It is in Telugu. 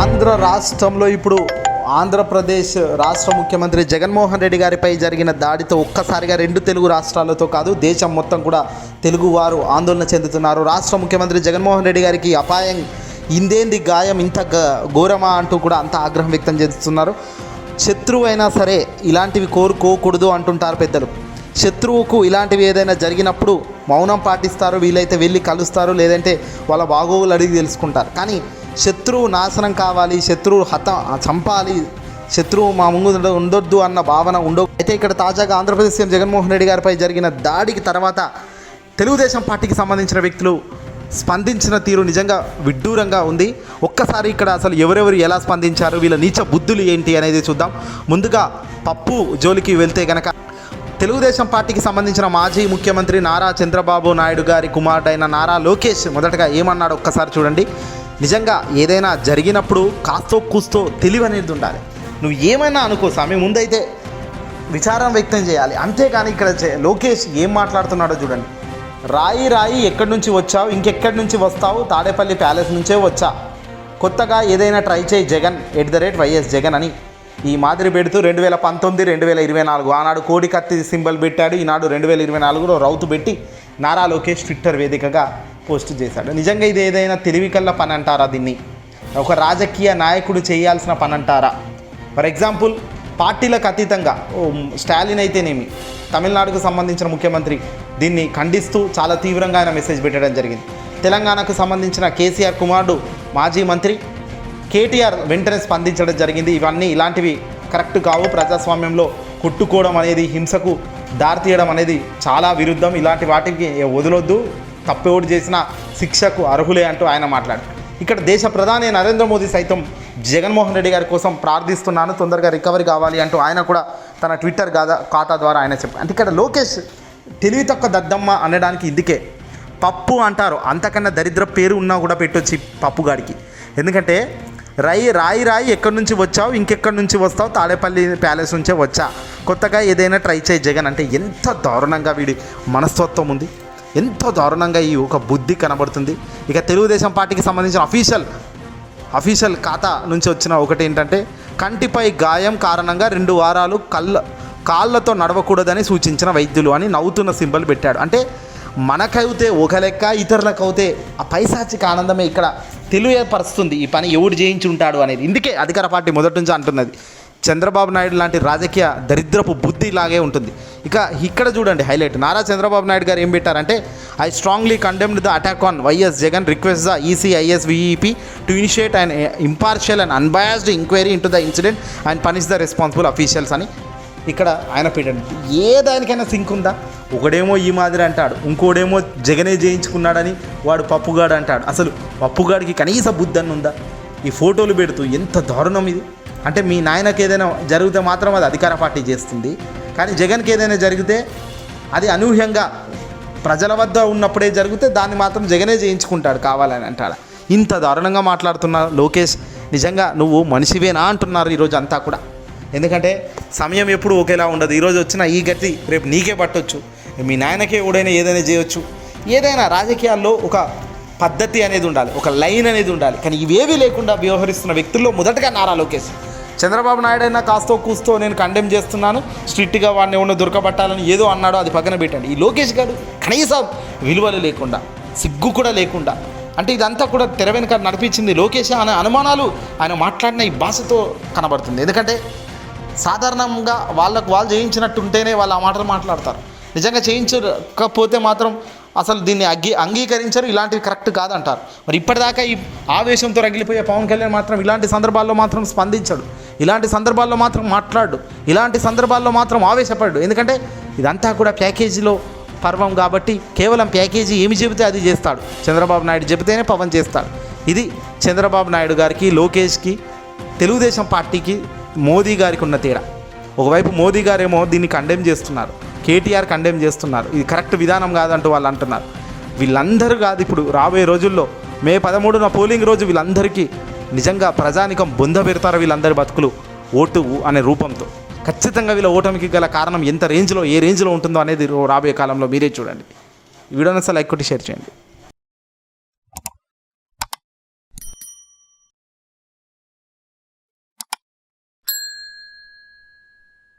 ఆంధ్ర రాష్ట్రంలో ఇప్పుడు ఆంధ్రప్రదేశ్ రాష్ట్ర ముఖ్యమంత్రి జగన్మోహన్ రెడ్డి గారిపై జరిగిన దాడితో ఒక్కసారిగా రెండు తెలుగు రాష్ట్రాలతో కాదు దేశం మొత్తం కూడా తెలుగు వారు ఆందోళన చెందుతున్నారు. రాష్ట్ర ముఖ్యమంత్రి జగన్మోహన్ రెడ్డి గారికి అపాయం ఇందేంది గాయం ఇంత ఘోరమా అంటూ కూడా అంత ఆగ్రహం వ్యక్తం చేస్తున్నారు. శత్రువు అయినా సరే ఇలాంటివి కోరుకోకూడదు అంటుంటారు పెద్దలు. శత్రువుకు ఇలాంటివి ఏదైనా జరిగినప్పుడు మౌనం పాటిస్తారు వీలైతే వెళ్ళి కలుస్తారు లేదంటే వాళ్ళ బాగోగులు అడిగి తెలుసుకుంటారు. కానీ శత్రువు నాశనం కావాలి శత్రువు హత చంపాలి శత్రువు మా ముందు ఉండొద్దు అన్న భావన ఉండవు అయితే ఇక్కడ తాజాగా ఆంధ్రప్రదేశ్ సీఎం జగన్మోహన్ రెడ్డి గారిపై జరిగిన దాడికి తర్వాత తెలుగుదేశం పార్టీకి సంబంధించిన వ్యక్తులు స్పందించిన తీరు నిజంగా విడ్డూరంగా ఉంది. ఒక్కసారి ఇక్కడ అసలు ఎవరెవరు ఎలా స్పందించారు వీళ్ళ నీచ బుద్ధులు ఏంటి అనేది చూద్దాం. ముందుగా పప్పు జోలికి వెళ్తే గనక తెలుగుదేశం పార్టీకి సంబంధించిన మాజీ ముఖ్యమంత్రి నారా చంద్రబాబు నాయుడు గారి కుమారుడైన నారా లోకేష్ మొదటగా ఏమన్నాడు ఒక్కసారి చూడండి. నిజంగా ఏదైనా జరిగినప్పుడు కాస్తో కూస్తో తెలివి అనేది ఉండాలి. నువ్వు ఏమైనా అనుకో స్వామి ముందైతే విచారం వ్యక్తం చేయాలి. అంతేగాని ఇక్కడ చే- లోకేష్ ఏం మాట్లాడుతున్నాడో చూడండి. రాయి రాయి ఎక్కడి నుంచి వచ్చావు ఇంకెక్కడి నుంచి వస్తావు? తాడేపల్లి ప్యాలెస్ నుంచే వచ్చా. కొత్తగా ఏదైనా ట్రై చేయి Jagan at the rate YS Jagan అని. ఈ మాదిరి పెడుతూ రెండు వేల పంతొమ్మిది రెండు వేల ఇరవై నాలుగు ఆనాడు కోడి కత్తి సింబల్ పెట్టాడు. ఈనాడు రెండు వేల ఇరవై నాలుగులో రౌతు పెట్టి నారా లోకేష్ ట్విట్టర్ వేదికగా పోస్ట్ చేశాడు. నిజంగా ఇది ఏదైనా తెలివికల్లా పని అంటారా దీన్ని? ఒక రాజకీయ నాయకుడు చేయాల్సిన పని అంటారా ఫర్ ఎగ్జాంపుల్ పార్టీలకు అతీతంగా ఓ స్టాలిన్ అయితేనేమి తమిళనాడుకు సంబంధించిన ముఖ్యమంత్రి దీన్ని ఖండిస్తూ చాలా తీవ్రంగా ఆయన మెసేజ్ పెట్టడం జరిగింది. తెలంగాణకు సంబంధించిన కేసీఆర్ కుమారుడు మాజీ మంత్రి కేటీఆర్ వెంటనే స్పందించడం జరిగింది. ఇవన్నీ ఇలాంటివి కరెక్ట్ కావు. ప్రజాస్వామ్యంలో కొట్టుకోవడం అనేది హింసకు దారితీయడం అనేది చాలా విరుద్ధం. ఇలాంటి వాటికి వదలొద్దు. తప్పెవడు చేసిన శిక్షకు అర్హులే అంటూ ఆయన మాట్లాడారు. ఇక్కడ దేశ ప్రధాని నరేంద్ర మోదీ సైతం జగన్మోహన్ రెడ్డి గారి కోసం ప్రార్థిస్తున్నాను తొందరగా రికవరీ కావాలి అంటూ ఆయన కూడా తన ట్విట్టర్ గాదా ఖాతా ద్వారా ఆయన చెప్పారు. అంటే ఇక్కడ లోకేష్ తెలివి తక్కువ దద్దమ్మ అనడానికి ఇందుకే. పప్పు అంటారు అంతకన్నా దరిద్ర పేరు ఉన్నా కూడా పెట్టొచ్చు పప్పుగాడికి ఎందుకంటే రాయి రాయి రాయి ఎక్కడి నుంచి వచ్చావు ఇంకెక్కడి నుంచి వస్తావు తాడేపల్లి ప్యాలెస్ నుంచే వచ్చా. కొత్తగా ఏదైనా ట్రై చేయి జగన్ అంటే ఎంత దారుణంగా వీడి మనస్తత్వం ఉంది. ఎంతో దారుణంగా ఈ ఒక బుద్ధి కనబడుతుంది. ఇక తెలుగుదేశం పార్టీకి సంబంధించిన అఫీషియల్ అఫీషియల్ ఖాతా నుంచి వచ్చిన ఒకటి ఏంటంటే కంటిపై గాయం కారణంగా రెండు వారాలు కళ్ళ కాళ్ళతో నడవకూడదని సూచించిన వైద్యులు అని నవ్వుతున్న సింబల్ పెట్టాడు. అంటే మనకైతే ఒక లెక్క ఇతరులకు ఆ పైశాచిక ఆనందమే ఇక్కడ తెలియపరుస్తుంది. ఈ పని ఎవడు చేయించి ఉంటాడు అనేది. ఇందుకే అధికార పార్టీ మొదటి నుంచి అంటున్నది. చంద్రబాబు నాయుడు లాంటి రాజకీయ దరిద్రపు బుద్ధి లాగే ఉంటుంది. ఇక ఇక్కడ చూడండి హైలైట్. నారా చంద్రబాబు నాయుడు గారు ఏం పెట్టారంటే I strongly condemned the attack on YS Jagan request the ECIs VEP to initiate and impartial and unbiased enquiry into the incident and punish the responsible officials అని ఇక్కడ ఆయన పెట్టండి. ఏ దానికైనా సింక్ ఉందా? ఒకడేమో ఈ మాదిరి అంటాడు ఇంకోడేమో జగనే జయించుకున్నాడని వాడు పప్పుగాడు అంటాడు. అసలు పప్పుగాడికి కనీస బుద్ధి అని ఉందా? ఈ ఫోటోలు పెడుతూ ఎంత దారుణం ఇది. అంటే మీ నాయనకి ఏదైనా జరిగితే మాత్రం అది అధికార పార్టీ చేస్తుంది. కానీ జగన్కి ఏదైనా జరిగితే అది అనూహ్యంగా ప్రజల వద్ద ఉన్నప్పుడే జరిగితే దాన్ని మాత్రం జగనే చేయించుకుంటాడు కావాలని అంటాడు. ఇంత దారుణంగా మాట్లాడుతున్న లోకేష్ నిజంగా నువ్వు మనిషివేనా అంటున్నారు ఈరోజు అంతా కూడా. ఎందుకంటే సమయం ఎప్పుడు ఒకేలా ఉండదు. ఈరోజు వచ్చిన ఈ గతి రేపు నీకే పట్టొచ్చు. మీ నాయనకే ఎవడైనా ఏదైనా చేయొచ్చు. ఏదైనా రాజకీయాల్లో ఒక పద్ధతి అనేది ఉండాలి. ఒక లైన్ అనేది ఉండాలి. కానీ ఇవేవీ లేకుండా వ్యవహరిస్తున్న వ్యక్తుల్లో మొదటగా నారా లోకేష్. చంద్రబాబు నాయుడు అయినా కాస్తో కూస్తో నేను కండెమ్ చేస్తున్నాను. స్ట్రిక్ట్గా వాడిని ఉన్న దొరకబట్టాలని ఏదో అన్నాడో అది పక్కన పెట్టండి. ఈ లోకేష్ గారు కనీసం విలువలు లేకుండా సిగ్గు కూడా లేకుండా అంటే ఇదంతా కూడా తెర వెనుక నడిపించింది లోకేష్ అనే అనుమానాలు ఆయన మాట్లాడిన ఈ భాషతో కనబడుతుంది. ఎందుకంటే సాధారణంగా వాళ్ళకు వాళ్ళు చేయించినట్టు ఉంటేనే వాళ్ళు ఆ మాటలు మాట్లాడతారు. నిజంగా చేయించకపోతే మాత్రం అసలు దీన్ని అగ్గి అంగీకరించరు ఇలాంటివి కరెక్ట్ కాదంటారు. మరి ఇప్పటిదాకా ఈ ఆవేశంతో రగిలిపోయే పవన్ కళ్యాణ్ మాత్రం ఇలాంటి సందర్భాల్లో మాత్రం స్పందించడు. ఇలాంటి సందర్భాల్లో మాత్రం మాట్లాడు. ఇలాంటి సందర్భాల్లో మాత్రం ఆవేశపడు. ఎందుకంటే ఇదంతా కూడా ప్యాకేజీలో పర్వం కాబట్టి కేవలం ప్యాకేజీ ఏమి చెబితే అది చేస్తాడు. చంద్రబాబు నాయుడు చెబితేనే పవన్ చేస్తాడు. ఇది చంద్రబాబు నాయుడు గారికి లోకేష్కి తెలుగుదేశం పార్టీకి మోదీ గారికి ఉన్న తేడా. ఒకవైపు మోదీ గారేమో దీన్ని కండెమ్ చేస్తున్నారు. కేటీఆర్ కండెమ్ చేస్తున్నారు. ఇది కరెక్ట్ విధానం కాదంటూ వాళ్ళు అంటున్నారు. వీళ్ళందరూ కాదు ఇప్పుడు రాబోయే రోజుల్లో మే పదమూడున పోలింగ్ రోజు వీళ్ళందరికీ నిజంగా ప్రజానికం బొంద పెడతారు వీళ్ళందరి బతుకులు. ఓటు అనే రూపంతో. ఖచ్చితంగా వీళ్ళ ఓటమికి గల కారణం ఎంత రేంజ్లో ఏ రేంజ్లో ఉంటుందో అనేది రాబోయే కాలంలో మీరే చూడండి. వీడియోని అసలు లైక్ కొట్టి షేర్ చేయండి.